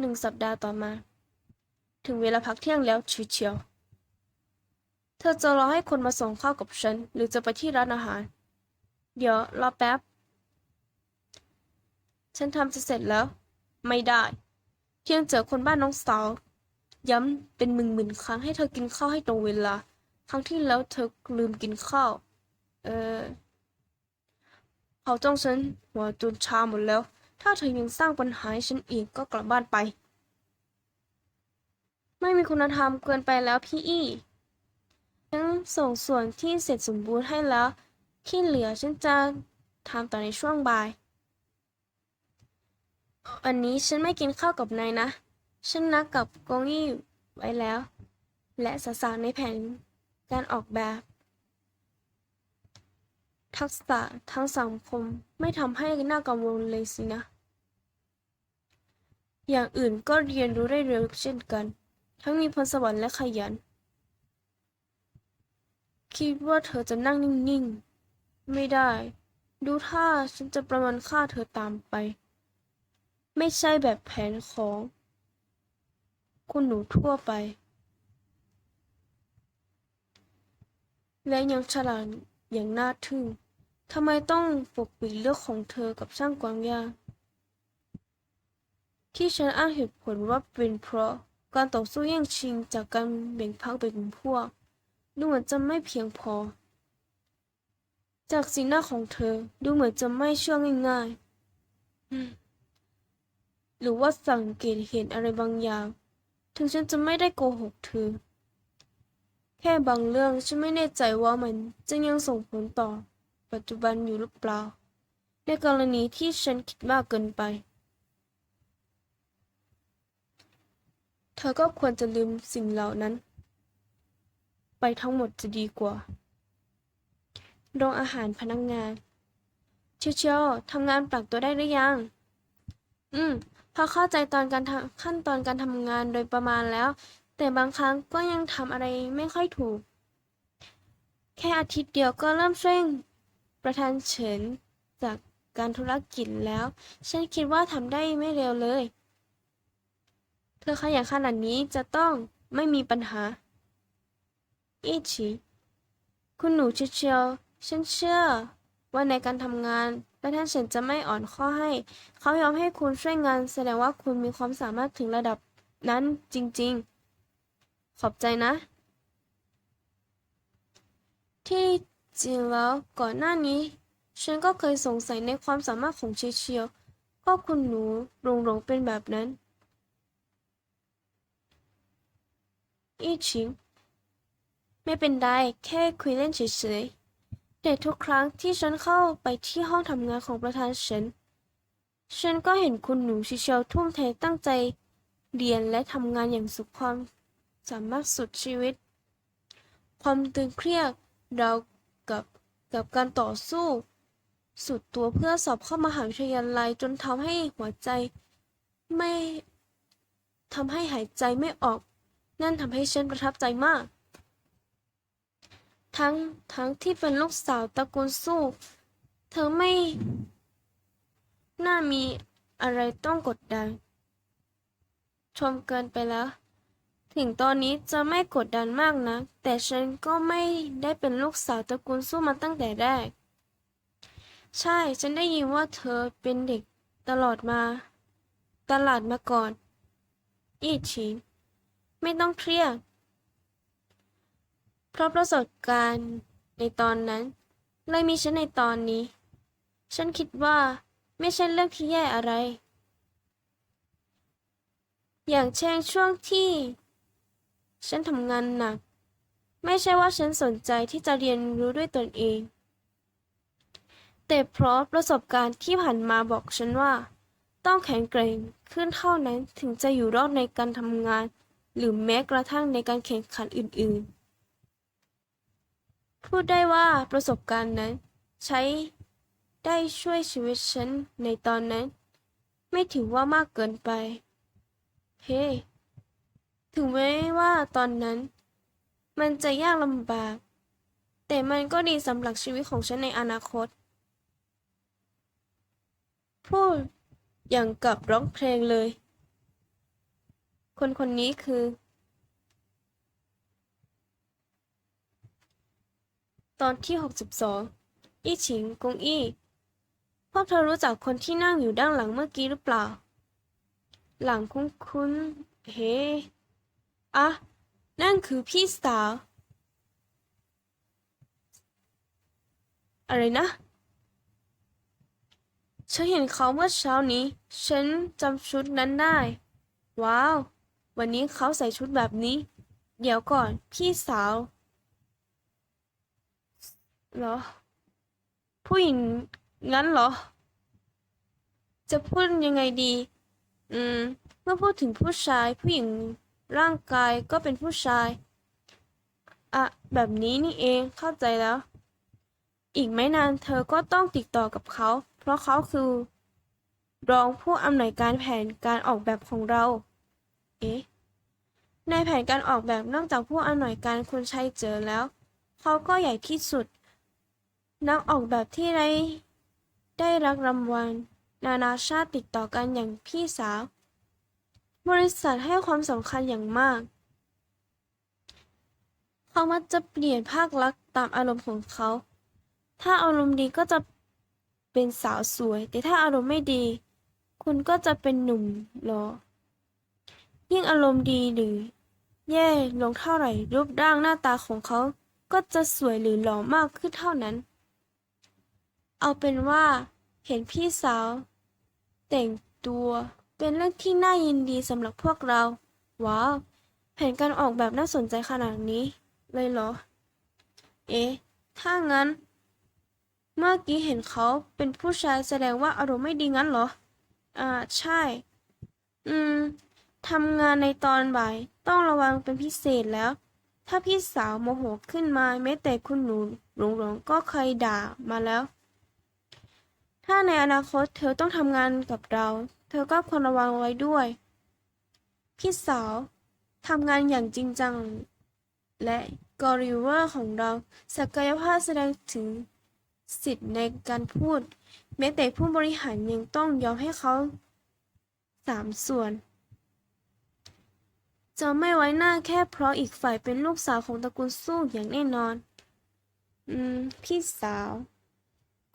หนึ่งสัปดาห์ต่อมา ถึงเวลาพักเที่ยงแล้วชิวเชียว เธอจะรอให้คนมาส่งข้าวกับฉัน หรือจะไปที่ร้านอาหาร เดี๋ยวรอแป๊บ ฉันทำจะเสร็จแล้ว ไม่ได้เพียงเจอคนบ้านน้องสาว ย้ำเป็นหมื่นหมื่นๆครั้งให้เธอกินข้าวให้ตรงเวลา ครั้งที่แล้วเธอลืมกินข้าว เออเขาจ้องฉันหัวจนชาหมดแล้ว ถ้าเธอยังสร้างปัญหาให้ฉันอีกก็กลับบ้านไป ไม่มีคุณธรรมเกินไปแล้วพี่อี้ฉันส่งส่วนที่เสร็จสมบูรณ์ให้แล้ว ที่เหลือฉันจะทำต่อในช่วงบ่ายวันนี้ฉันไม่กินข้าวกับนายนะ ฉันนัดกับกงอี้ไว้แล้ว และสาวๆในแผนการออกแบบ ทักษะทางสังคมไม่ทำให้น่ากังวลเลยสินะ อย่างอื่นก็เรียนรู้ได้เร็วเช่นกัน ทั้งมีพรสวรรค์และขยัน คิดว่าเธอจะนั่งนิ่งๆ ไม่ได้ ดูท่าฉันจะประมินค่าเธอตามไป ไม่ใช่แบบแผนของ คุณหนูทั่วไป และยังฉลาดอย่างน่าทึ่ง ทำไมต้องปกปิดเรื่องของเธอกับช่างกวางยาที่ฉันอ้างเหตุผลว่าเป็นเพราะการต่อสู้แย่งชิงจากการแบ่งพรรคแบ่งพวกดูเหมือนจะไม่เพียงพอ จากสีหน้าของเธอดูเหมือนจะไม่เชื่อง่ายๆ หรือว่าสังเกตเห็นอะไรบางอย่าง ถึงฉันจะไม่ได้โกหกเธอ แค่บางเรื่องฉันไม่แน่ใจว่ามันจะยังส่งผลต่อ ปัจจุบันอยู่หรือเปล่า ในกรณีที่ฉันคิดมากเกินไป เธอก็ควรจะลืมสิ่งเหล่านั้น ไปทั้งหมดจะดีกว่าโรงอาหารพนักงงาน เชียวเชียวทำงานปรับตัวได้หรือยัง อืม พอเข้าใจตอนการขั้นตอนการทำงานโดยประมาณแล้ว แต่บางครั้งก็ยังทำอะไรไม่ค่อยถูก แค่อาทิตย์เดียวก็เริ่มช่วย ประธานเฉินจากการธุรกิจแล้ว ฉันคิดว่าทำได้ไม่เร็วเลย เธอขยันขนาดนี้จะต้องไม่มีปัญหา อีชีคุณหนูเชียวๆฉันเชื่อว่าในการทำงานประธานเฉินจะไม่อ่อนข้อให้ เขายอมให้คุณช่วยงาน แสดงว่าคุณมีความสามารถถึงระดับนั้นจริงๆ ขอบใจนะ ที่ จริงแล้วก่อนหน้านี้ ฉันก็เคยสงสัยในความสามารถของเชียวเชียวก็คุณหนูหลงหลงเป็นแบบนั้น อีชิง ไม่เป็นไรแค่คุยเล่นเฉยๆแต่ทุกครั้งที่ฉันเข้าไปที่ห้องทำงานของประธานฉัน ฉันก็เห็นคุณหนูชิเชียวทุ่มเทตั้งใจ เรียนและทำงานอย่างสุดความสามารถสุดชีวิต ความตึงเครียดเรา กับกับการต่อสู้ สุดตัวเพื่อสอบเข้ามหาวิทยาลัยจนทำให้หัวใจไม่ทำให้หายใจไม่ออก นั่นทำให้ฉันประทับใจมาก ทั้งทั้งที่เป็นลูกสาวตระกูลสู้ เธอไม่น่ามีอะไรต้องกดดัน ชมเกินไปแล้ว ถึงตอนนี้จะไม่กดดันมากนะ แต่ฉันก็ไม่ได้เป็นลูกสาวตระกูลสู้มาตั้งแต่แรก ใช่ ฉันได้ยินว่าเธอเป็นเด็กตลอดมา ตลาดมาก่อน อีชิงไม่ต้องเครียด เพราะประสบการณ์ในตอนนั้นเลยมีฉันในตอนนี้ ฉันคิดว่าไม่ใช่เรื่องที่แย่อะไร อย่างเช่นช่วงที่ ฉันทำงานหนัก ไม่ใช่ว่าฉันสนใจที่จะเรียนรู้ด้วยตนเอง แต่เพราะประสบการณ์ที่ผ่านมาบอกฉันว่า ต้องแข็งแกร่งขึ้นเท่านั้นถึงจะอยู่รอดในการทำงาน หรือแม้กระทั่งในการแข่งขันอื่นๆ พูดได้ว่าประสบการณ์นั้น ใช้ได้ช่วยชีวิตฉันในตอนนั้น ไม่ถือว่ามากเกินไป เฮ้ ถึงแม้ว่าตอนนั้น มันจะยากลำบาก แต่มันก็ดีสำหรับชีวิตของฉันในอนาคต พูดอย่างกับร้องเพลงเลย คนคนนี้คือ ตอนที่ 62 อี้ฉิงกงอี้ พวกเธอรู้จักคนที่นั่งอยู่ด้านหลังเมื่อกี้หรือเปล่า หลังคุ้นคุ้นๆเฮ้ อะนั่นคือพี่สาว อะไรนะ ฉันเห็นเขาเมื่อเช้านี้ ฉันจำชุดนั้นได้ ว้าว วันนี้เขาใส่ชุดแบบนี้ เดี๋ยวก่อนพี่สาว เหรอ ผู้หญิงงั้นเหรอ จะพูดยังไงดี อืม เมื่อพูดถึงผู้ชายผู้หญิง ร่างกายก็เป็นผู้ชายอะแบบนี้นี่เองเข้าใจแล้ว อีกไม่นานเธอก็ต้องติดต่อกับเขา เพราะเขาคือ รองผู้อำนวยการแผนการออกแบบของเรา เอ๊ะ ในแผนการออกแบบนอกจากผู้อำนวยการคุณชัยเจอแล้ว เขาก็ใหญ่ที่สุด นักออกแบบที่ได้ได้รับรางวัลนานาชาติติดต่อกันอย่างพี่สาว บริษัทให้ความสำคัญอย่างมากเขามักจะเปลี่ยนภาคลักษณ์ตามอารมณ์ของเขา ถ้าอารมณ์ดีก็จะเป็นสาวสวย แต่ถ้าอารมณ์ไม่ดี คุณก็จะเป็นหนุ่มหล่อยิ่งอารมณ์ดีหรือ แย่ลงเท่าไหร่ รูปร่างหน้าตาของเขาก็จะสวยหรือหล่อมากขึ้นเท่านั้น เอาเป็นว่าเห็นพี่สาว แต่งตัว เป็นเรื่องที่น่ายินดีสำหรับพวกเรา ว้าว แผนการออกแบบน่าสนใจขนาดนี้ เลยเหรอ เอ๊ะ ถ้างั้น เมื่อกี้เห็นเขาเป็นผู้ชายแสดงว่าอารมณ์ไม่ดีงั้นเหรอ อ่า ใช่ อืม ทำงานในตอนบ่าย ต้องระวังเป็นพิเศษแล้ว ถ้าพี่สาวโมโหขึ้นมาแม้แต่คุณหนูหลงหลงก็เคยด่ามาแล้ว ถ้าในอนาคตเธอต้องทำงานกับเรา เธอก็ควรระวังไว้ด้วย พี่สาวทำงานอย่างจริงจัง และกอริเวอร์ของเราศักยภาพแสดงถึงสิทธิ์ในการพูด แม้แต่ผู้บริหารยังต้องยอมให้เขาสามส่วน จะไม่ไว้หน้าแค่เพราะอีกฝ่ายเป็นลูกสาวของตระกูลสู้อย่างแน่นอน อืม พี่สาว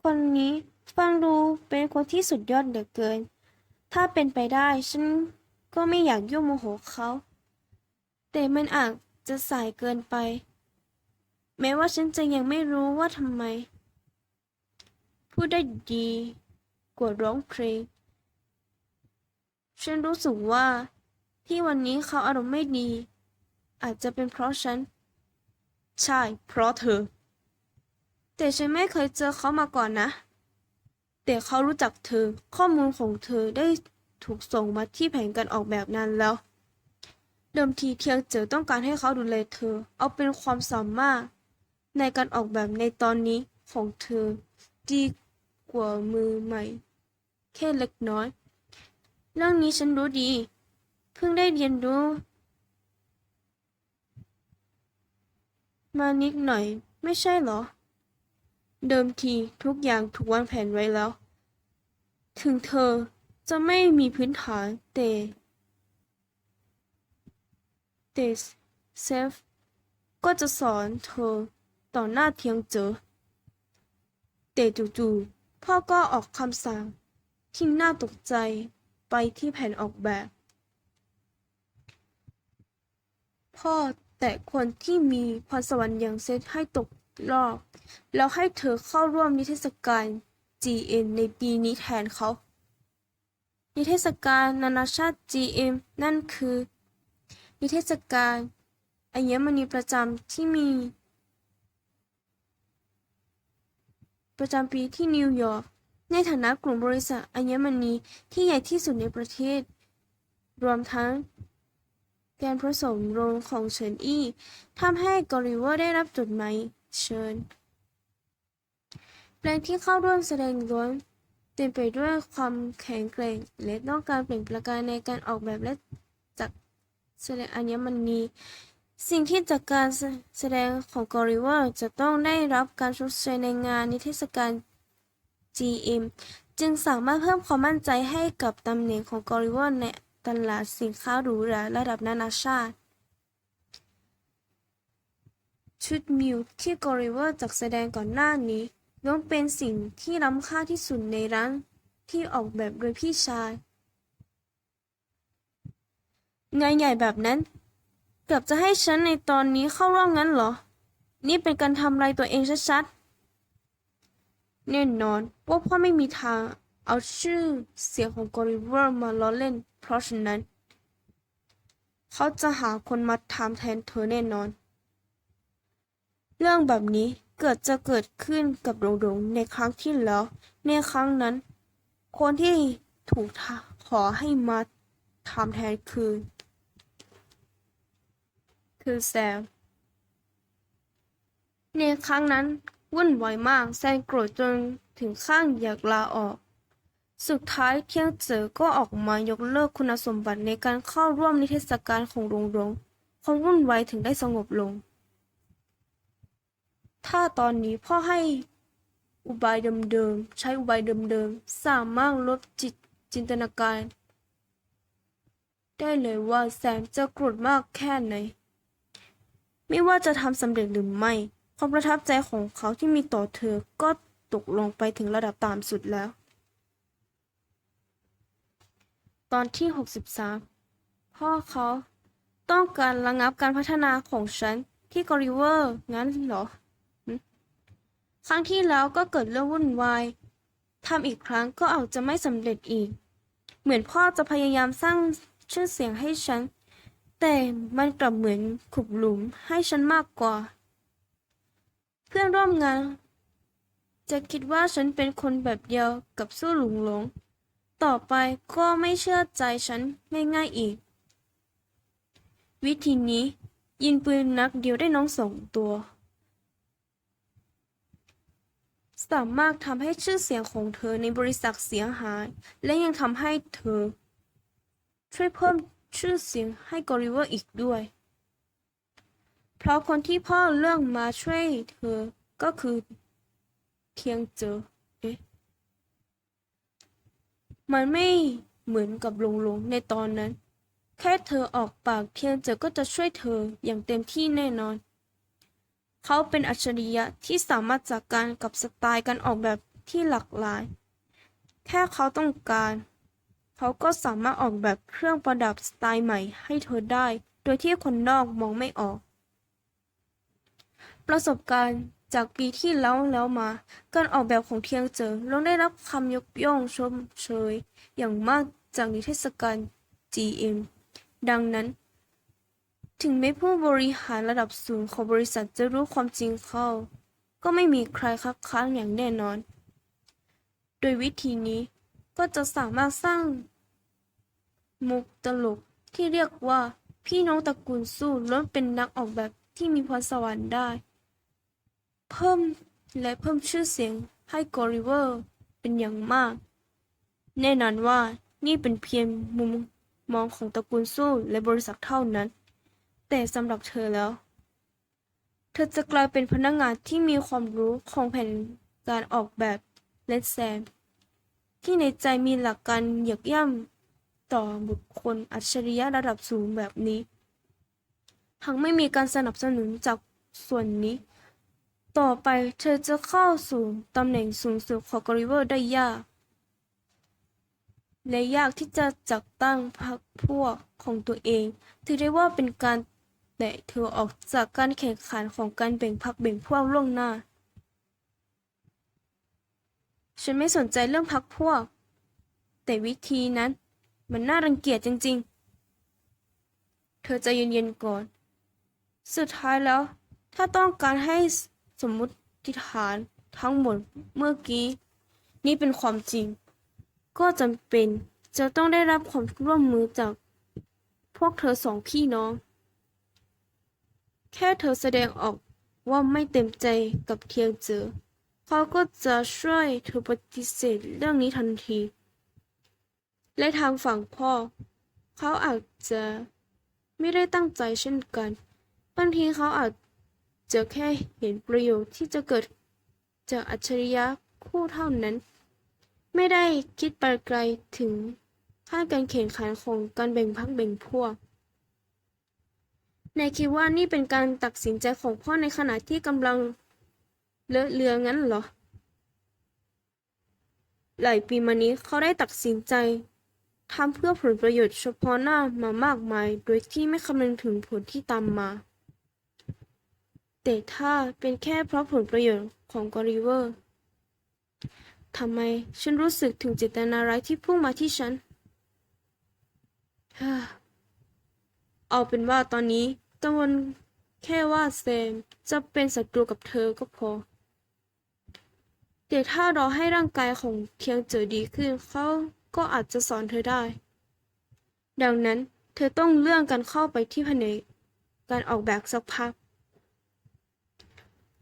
คนนี้ฟังดูเป็นคนที่สุดยอดเหลือเกิน ถ้าเป็นไปได้ฉันก็ไม่อยากยุ่งโมโหเขา แต่มันอาจจะสายเกินไป แม้ว่าฉันจะยังไม่รู้ว่าทำไม พูดได้ดีกว่าร้องเพลง ฉันรู้สึกว่าที่วันนี้เขาอารมณ์ไม่ดี อาจจะเป็นเพราะฉัน ใช่ เพราะเธอ แต่ฉันไม่เคยเจอเขามาก่อนนะ แต่เขารู้จักเธอ ข้อมูลของเธอได้ถูกส่งมาที่แผนการออกแบบนั้นแล้ว เดิมทีเทียงเจอต้องการให้เขาดูแลเธอ เอาเป็นความสามารถ ในการออกแบบในตอนนี้ของเธอ ดีกว่ามือใหม่ แค่เล็กน้อย เรื่องนี้ฉันรู้ดี เพิ่งได้เรียนรู้มานิดหน่อย ไม่ใช่เหรอ เดิมทีทุกอย่างถูกวางแผนไว้แล้ว ถึงเธอจะไม่มีพื้นฐานแต่แต่เซฟก็จะสอนเธอต่อหน้าเทียงเจอ แต่จู่ๆพ่อก็ออกคำสั่งที่น่าตกใจไปที่แผ่นออกแบบ พ่อแต่คนที่มีพรสวรรค์อย่างเซตให้ตกรอบ แล้วให้เธอเข้าร่วมนิทรรศการ GM ในปีนี้แทนเขา นิทศการนานาชาติ GM นั่นคือ นิทศการอัญมณีประจำที่มี ประจำปีที่นิวยอร์ก ในฐานะกลุ่มบริษัทอัญมณีที่ใหญ่ที่สุดในประเทศ รวมทั้งการผสมโรงของเฉินอี้ทำให้กอริเวอร์ได้รับจดหมายเชิญ แรงที่เข้าร่วมแสดงล้วนเต็มไปด้วยความแข็งแกร่ง และต้องการเปล่งประกายในการออกแบบและจัดแสดงอัญมณีสิ่งที่จากการแสดงของกอริเวอร์จะต้องได้รับการชดเชยในงานนิทรรศการ GM จึงสามารถเพิ่มความมั่นใจให้กับตำแหน่งของกอริเวอร์ในตตลาดสินค้าหรูหราระดับนานาชาติ ชุดมิวที่กอริเวอร์จัดแสดงก่อนหน้านี้ ล้วนเป็นสิ่งที่ล้ำค่าที่สุดในร้านที่ออกแบบโดยพี่ชาย งานใหญ่แบบนั้น เกือบจะให้ฉันในตอนนี้เข้าร่วมงั้นเหรอ นี่เป็นการทำลายตัวเองชัดๆ แน่นอนว่าพ่อไม่มีทางเอาชื่อเสียงของกอริเวอร์มาล้อเล่น เพราะฉะนั้น เขาจะหาคนมาทำแทนเธอแน่นอน เรื่องแบบนี้ เกิดจะเกิดขึ้นกับหลงหลงในครั้งที่แล้ว ในครั้งนั้น คนที่ถูกขอให้มาทำแทนคือ คือแซม ในครั้งนั้นวุ่นวายมากแซนโกรธจนถึงข้างอยากลาออก สุดท้ายเทียงเจอก็ออกมายกเลิกคุณสมบัติในการเข้าร่วมนิทรรศการของโรงโรงความวุ่นวายถึงได้สงบลง ถ้าตอนนี้พ่อให้อุบายเดิมๆ ใช้อุบายเดิมๆ สามารถลดจิตจินตนาการ ได้เลยว่าแซมจะโกรธมากแค่ไหน ไม่ว่าจะทำสำเร็จหรือไม่ ความประทับใจของเขาที่มีต่อเธอก็ตกลงไปถึงระดับต่ำสุดแล้ว ตอนที่ 63 พ่อเขาต้องการระงับการพัฒนาของฉันที่กอริเวอร์งั้นเหรอ ครั้งที่แล้วก็เกิดเรื่องวุ่นวายทำอีกครั้งก็อาจจะไม่สำเร็จอีก เหมือนพ่อจะพยายามสร้างชื่อเสียงให้ฉัน แต่มันกลับเหมือนขุดหลุมให้ฉันมากกว่า เพื่อนร่วมงาน จะคิดว่าฉันเป็นคนแบบเดียวกับสู้หลงหลง ต่อไปก็ไม่เชื่อใจฉันง่ายๆอีก วิธีนี้ยิงปืนนักเดียวได้น้องสองตัว สามารถทำให้ชื่อเสียงของเธอในบริษัทเสียหาย และยังทำให้เธอ ช่วยเพิ่มชื่อเสียงให้กอริเวอร์อีกด้วย เพราะคนที่พ่อเลือกมาช่วยเธอก็คือเทียงเจอเอ๊ะมันไม่เหมือนกับลงลงในตอนนั้น แค่เธอออกปากเทียงเจอก็จะช่วยเธออย่างเต็มที่แน่นอน เขาเป็นอัจฉริยะที่สามารถจัดการกับสไตล์การออกแบบที่หลากหลาย แค่เขาต้องการ เขาก็สามารถออกแบบเครื่องประดับสไตล์ใหม่ให้เธอได้ โดยที่คนนอกมองไม่ออก ประสบการณ์จากปีที่แล้วแล้วมา การออกแบบของเทียงเจอล้วนได้รับคำยกย่องชมเชย อย่างมากจากนิเทศการ GM ดังนั้น ถึงแม้ผู้บริหารระดับสูงของบริษัทจะรู้ความจริงเข้า ก็ไม่มีใครคัดค้านอย่างแน่นอน โดยวิธีนี้ก็จะสามารถสร้าง มุกตลกที่เรียกว่าพี่น้องตระกูลสู้ล้วนเป็นนักออกแบบที่มีพรสวรรค์ได้ เพิ่มและเพิ่มชื่อเสียงให้กอริเวอร์เป็นอย่างมาก แน่นอนว่านี่เป็นเพียงมุมมองของตระกูลสู้และบริษัทเท่านั้น แต่สำหรับเธอแล้ว เธอจะกลายเป็นพนักงานที่มีความรู้ของแผนการออกแบบและแซม ที่ในใจมีหลักการเหยียบย่ำต่อบุคคลอัจฉริยะระดับสูงแบบนี้ หากไม่มีการสนับสนุนจากส่วนนี้ ต่อไปเธอจะเข้าสู่ตำแหน่งสูงสุดของกริเวอร์ได้ยากและยากที่จะจัดตั้งพรรคพวกของตัวเอง ถือได้ว่าเป็นการ แตะเธอออกจากการแข่งขันของการแบ่งพรรคแบ่งพวกล่วงหน้า ฉันไม่สนใจเรื่องพรรคพวก แต่วิธีนั้นมันน่ารังเกียจจริง ๆ เธอจะเย็นๆก่อน สุดท้ายแล้ว ถ้าต้องการให้สมมุติฐานทั้งหมดเมื่อกี้ นี่เป็นความจริง ก็จำเป็นจะต้องได้รับความร่วมมือจากพวกเธอสองพี่น้อง แค่เธอแสดงออกว่าไม่เต็มใจกับเทียงเจอ เขาก็จะช่วยเธอปฏิเสธเรื่องนี้ทันที และทางฝั่งพ่อ เขาอาจจะไม่ได้ตั้งใจเช่นกัน บางทีเขาอาจจะแค่เห็นประโยชน์ที่จะเกิดจากอัจฉริยะคู่เท่านั้น ไม่ได้คิดไปไกลถึงผ่านการแข่งขันของการแบ่งพรรคแบ่งพวก นายคิดว่านี่เป็นการตัดสินใจของพ่อในขณะที่กำลังเลอะเลือนงั้นเหรอ หลายปีมานี้เขาได้ตัดสินใจทำเพื่อผลประโยชน์เฉพาะหน้ามามากมาย โดยที่ไม่คำนึงถึงผลที่ตามมา แต่ถ้าเป็นแค่เพราะผลประโยชน์ของกอริเวอร์ทำไมฉันรู้สึกถึงเจตนาร้ายที่พุ่งมาที่ฉันฮ่า เอาเป็นว่าตอนนี้กังวลแค่ว่าแซมจะเป็นศัตรูกับเธอก็พอแต่ถ้ารอให้ร่างกายของเทียงเจอดีขึ้นเขาก็อาจจะสอนเธอได้ ดังนั้นเธอต้องเลื่อนกันเข้าไปที่แผนกการออกแบบสักพัก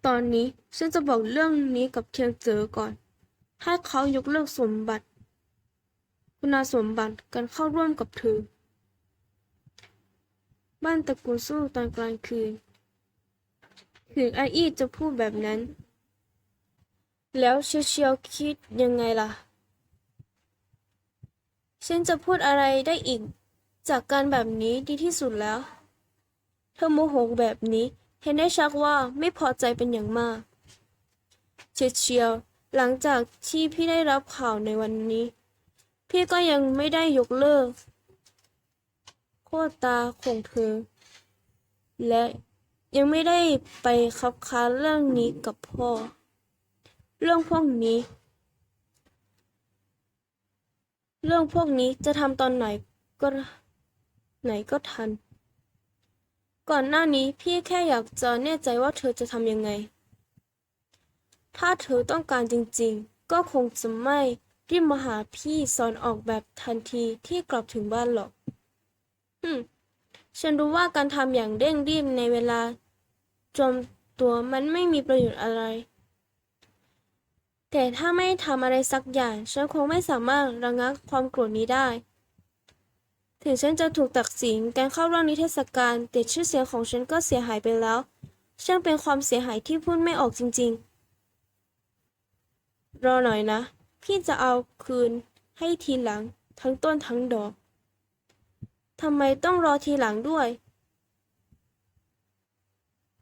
ตอนนี้ฉันจะบอกเรื่องนี้กับเทียงเจอก่อนให้เขายกเลิกสมบัติ คุณสมบัติการเข้าร่วมกับเธอ บ้านตระกูลสู้ตอนกลางคืน ถึงไออีจะพูดแบบนั้น แล้วเชียวเชียวคิดยังไงล่ะ ฉันจะพูดอะไรได้อีก จากการแบบนี้ดีที่สุดแล้ว เธอโมโหแบบนี้ เห็นได้ชักว่าไม่พอใจเป็นอย่างมาก เชียวเชียวหลังจากที่พี่ได้รับข่าวในวันนี้ พี่ก็ยังไม่ได้ยกเลิก โคตาของเธอ และยังไม่ได้ไปคับค้านเรื่องนี้กับพ่อ เรื่องพวกนี้ เรื่องพวกนี้จะทำตอนไหนก็ไหนก็ทัน ก่อนหน้านี้พี่แค่อยากจะแน่ใจว่าเธอจะทำยังไง ถ้าเธอต้องการจริงๆ ก็คงจะไม่รีบมาหาพี่สอนออกแบบทันทีที่กลับถึงบ้านหรอกืมฉันรู้ว่าการทำอย่างเร่งรีบในเวลาจมตัวมันไม่มีประโยชน์อะไร แต่ถ้าไม่ทำอะไรสักอย่าง ฉันคงไม่สามารถระงับความโกรธนี้ได้ ถึงฉันจะถูกตัดสินการเข้าร่วมนิทรรศการแต่ชื่อเสียงของฉันก็เสียหายไปแล้วช่างเป็นความเสียหายที่พูดไม่ออกจริง ๆ รอหน่อยนะ พี่จะเอาคืนให้ทีหลังทั้งต้นทั้งดอก ทำไมต้องรอทีหลังด้วย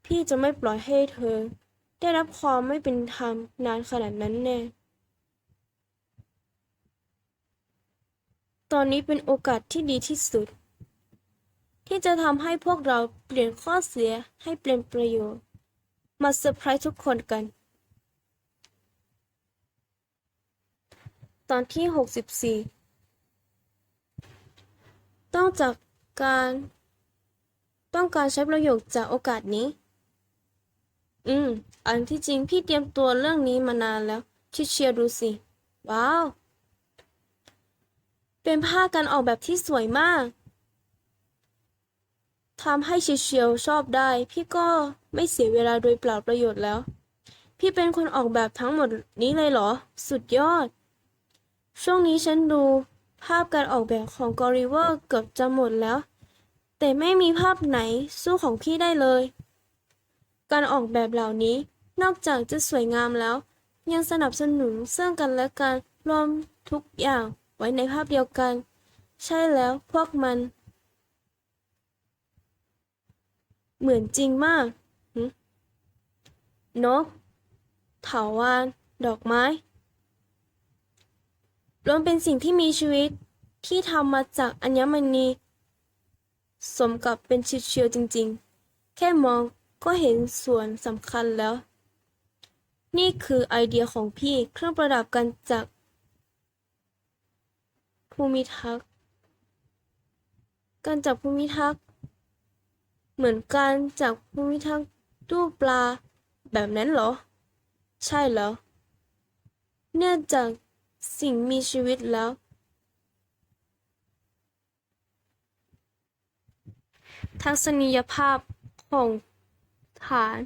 พี่จะไม่ปล่อยให้เธอ ได้รับความไม่เป็นธรรมนานขนาดนั้นแน่ ตอนนี้เป็นโอกาสที่ดีที่สุด ที่จะทำให้พวกเราเปลี่ยนข้อเสียให้เป็นประโยชน์ มาเซอร์ไพรส์ทุกคนกัน ตอนที่ 64 ต้องจากการต้องการใช้ประโยชน์จากโอกาสนี้ อืม อันที่จริงพี่เตรียมตัวเรื่องนี้มานานแล้ว ชิเชียดูสิ ว้าว เป็นผ้าการออกแบบที่สวยมาก ทำให้ชิเชียวชอบได้ พี่ก็ไม่เสียเวลาโดยเปล่าประโยชน์แล้ว พี่เป็นคนออกแบบทั้งหมดนี้เลยเหรอ สุดยอด ช่วงนี้ฉันดู ภาพการออกแบบของกอริเวอร์เกือบจะหมดแล้ว แต่ไม่มีภาพไหนสู้ของพี่ได้เลย การออกแบบเหล่านี้นอกจากจะสวยงามแล้ว ยังสนับสนุนซึ่งกันและกันรวมทุกอย่างไว้ในภาพเดียวกัน ใช่แล้วพวกมัน เหมือนจริงมากนกเถาวัลย์ดอกไม้ รวมเป็นสิ่งที่มีชีวิตที่ทำมาจากอัญมณี สมกับเป็นชิดเชียวจริงๆ แค่มองก็เห็นส่วนสำคัญแล้ว นี่คือไอเดียของพี่เครื่องประดับกันจากภูมิทัศน์การจากภูมิทัศน์เหมือนการจากภูมิทัศน์ตู้ปลาแบบนั้นเหรอ ใช่แล้ว เนื่องจาก สิ่งมีชีวิตแล้ว ทัศนียภาพของฐาน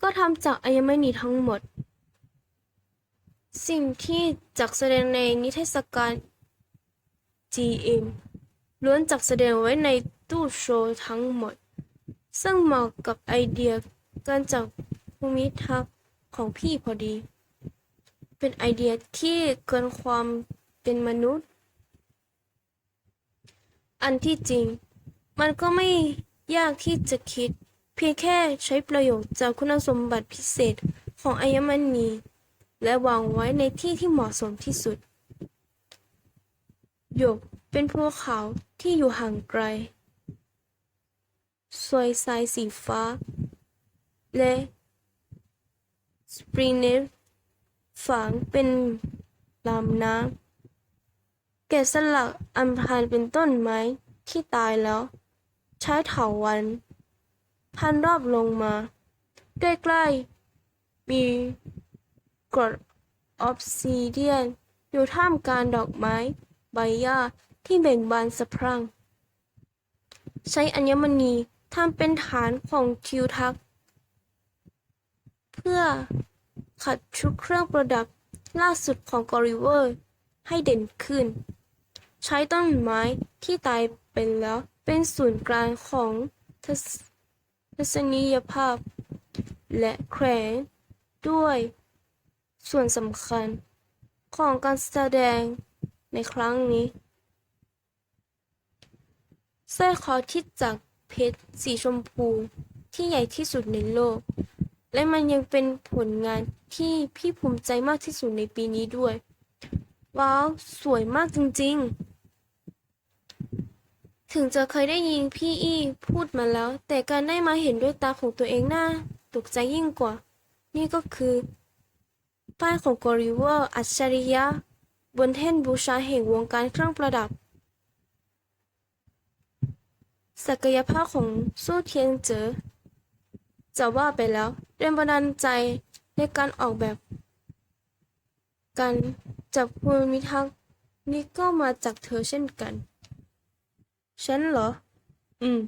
ก็ทำจากอัญมณีทั้งหมด สิ่งที่จักแสดงในนิทรรศการ GM ล้วนจักแสดงไว้ในตู้โชว์ทั้งหมด ซึ่งเหมาะกับไอเดียการจัดภูมิทัศน์ของพี่พอดี เป็นไอเดียที่เกินความเป็นมนุษย์ อันที่จริง มันก็ไม่ยากที่จะคิด เพียงแค่ใช้ประโยชน์จากคุณสมบัติพิเศษของอัญมณี และวางไว้ในที่ที่เหมาะสมที่สุด หยกเป็นภูเขาที่อยู่ห่างไกลสวยทรายสีฟ้า และสปริงเนฟ ฝังเป็นลำน้ำแกะสลักอัมพางเป็นต้นไม้ที่ตายแล้ว ใช้เถาวัน พันรอบลงมา ใกล้ๆ มีกรดออฟซิเดียน อยู่ท่ามกลางดอกไม้ ใบหญ้าที่เบ่งบานสะพรั่ง ใช้อัญมณีทำเป็นฐานของทิวทัศน์เพื่อ ขัดชุดเครื่องประดับล่าสุดของกอริเวอร์ ให้เด่นขึ้น ใช้ต้นไม้ที่ตายเป็นแล้วเป็นศูนย์กลางของทัศทัศนียภาพ และแขวนด้วย ส่วนสำคัญของการแสดงในครั้งนี้สร้อยคอที่จากเพชรสีชมพูที่ใหญ่ที่สุดในโลก และมันยังเป็นผลงานที่พี่ภูมิใจมากที่สุดในปีนี้ด้วย ว้าว สวยมากจริงๆ ถึงจะเคยได้ยินพี่อี้พูดมาแล้ว แต่การได้มาเห็นด้วยตาของตัวเองน่าตกใจยิ่งกว่า นี่ก็คือ ป้ายของกอริเวอร์อัจฉริยะ บนแท่นบูชาแห่งวงการเครื่องประดับ ศักยภาพของสู้เทียนเจอ จะว่าไปแล้วแรงบันดาลใจในการออกแบบ การจับภูมิทัศน์นี้ก็มาจากเธอเช่นกัน ฉันเหรอ อืม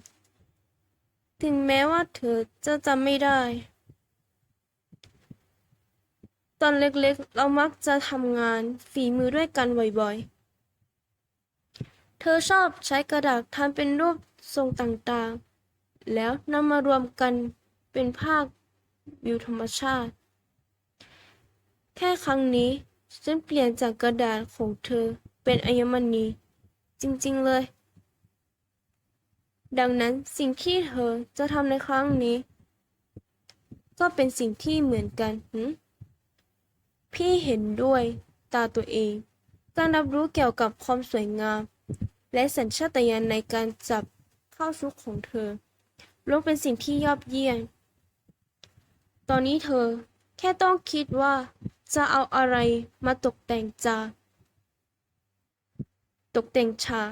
ถึงแม้ว่าเธอจะจำไม่ได้ ตอนเล็กๆ เรามักจะทำงานฝีมือด้วยกันบ่อยๆ เธอชอบใช้กระดาษทำเป็นรูปทรงต่างๆ แล้วนำมารวมกัน เป็นภาพวิวธรรมชาติ แค่ครั้งนี้ฉันเปลี่ยนจากกระดาษของเธอเป็นอัญมณี จริงๆเลย ดังนั้นสิ่งที่เธอจะทำในครั้งนี้ ก็เป็นสิ่งที่เหมือนกันหืพี่เห็นด้วยตาตัวเอง การรับรู้เกี่ยวกับความสวยงาม และสัญชาตญาณในการจับเข้าชุกของเธอล้วนเป็นสิ่งที่ยอดเยี่ยม ตอนนี้เธอแค่ต้องคิดว่าจะเอาอะไรมาตกแต่งจาตกแต่งฉาก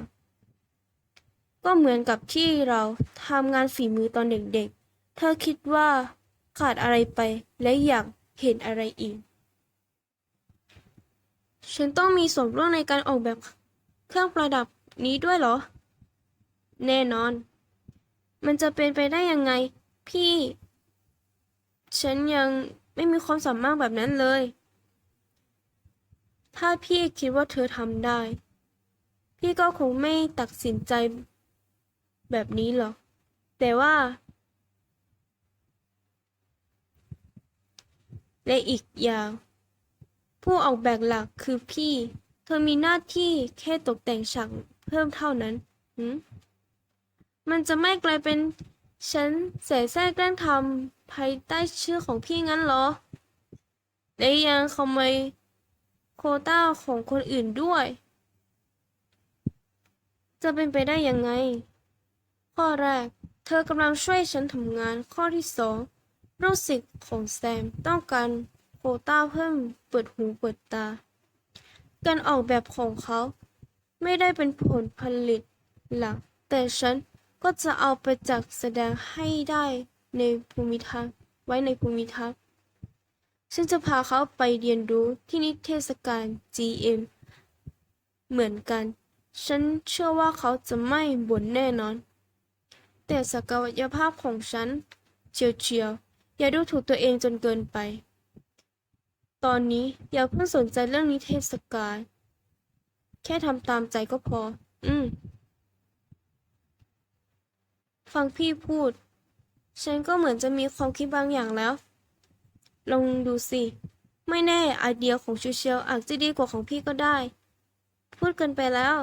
ก็เหมือนกับที่เราทำงานฝีมือตอนเด็กๆ เธอคิดว่าขาดอะไรไปและอยากเห็นอะไรอีก ฉันต้องมีส่วนร่วมในการออกแบบเครื่องประดับนี้ด้วยเหรอ แน่นอน มันจะเป็นไปได้ยังไง พี่ ฉันยังไม่มีความสามารถแบบนั้นเลย ถ้าพี่คิดว่าเธอทำได้ พี่ก็คงไม่ตัดสินใจแบบนี้หรอก แต่ว่า และอีกอย่าง ผู้ออกแบบหลักคือพี่ เธอมีหน้าที่แค่ตกแต่งฉากเพิ่มเท่านั้นมมันจะไม่กลายเป็นฉันเสแสร้งแกล้งทำ ภายใต้ชื่อของพี่งั้นเหรอ และยังขโมยโคต้าของคนอื่นด้วย จะเป็นไปได้ยังไง ข้อแรก เธอกำลังช่วยฉันทำงาน ข้อที่สองลูกศิษย์ของแซมต้องการโคต้าเพิ่มเปิดหูเปิดตา การออกแบบของเขา ไม่ได้เป็นผลผลิตหลัก แต่ฉันก็จะเอาไปจัดแสดงให้ได้ ในภูมิทัศน์ไว้ในภูมิทัศน์ฉันจะพาเขาไปเรียนรู้ที่นิเทศการ GM เหมือนกัน ฉันเชื่อว่าเขาจะไม่บ่นแน่นอน แต่ศักยภาพของฉันเฉียวเฉียวอย่าดูถูกตัวเองจนเกินไป ตอนนี้อย่าเพิ่งสนใจเรื่องนิเทศกาลแค่ทำตามใจก็พอ อืม ฟังพี่พูด ฉันก็เหมือนจะมีความคิดบางอย่างแล้ว ลองดูสิ ไม่แน่ไอเดียของชูเชลอาจจะดีกว่าของพี่ก็ได้ พูดกันไปแล้ว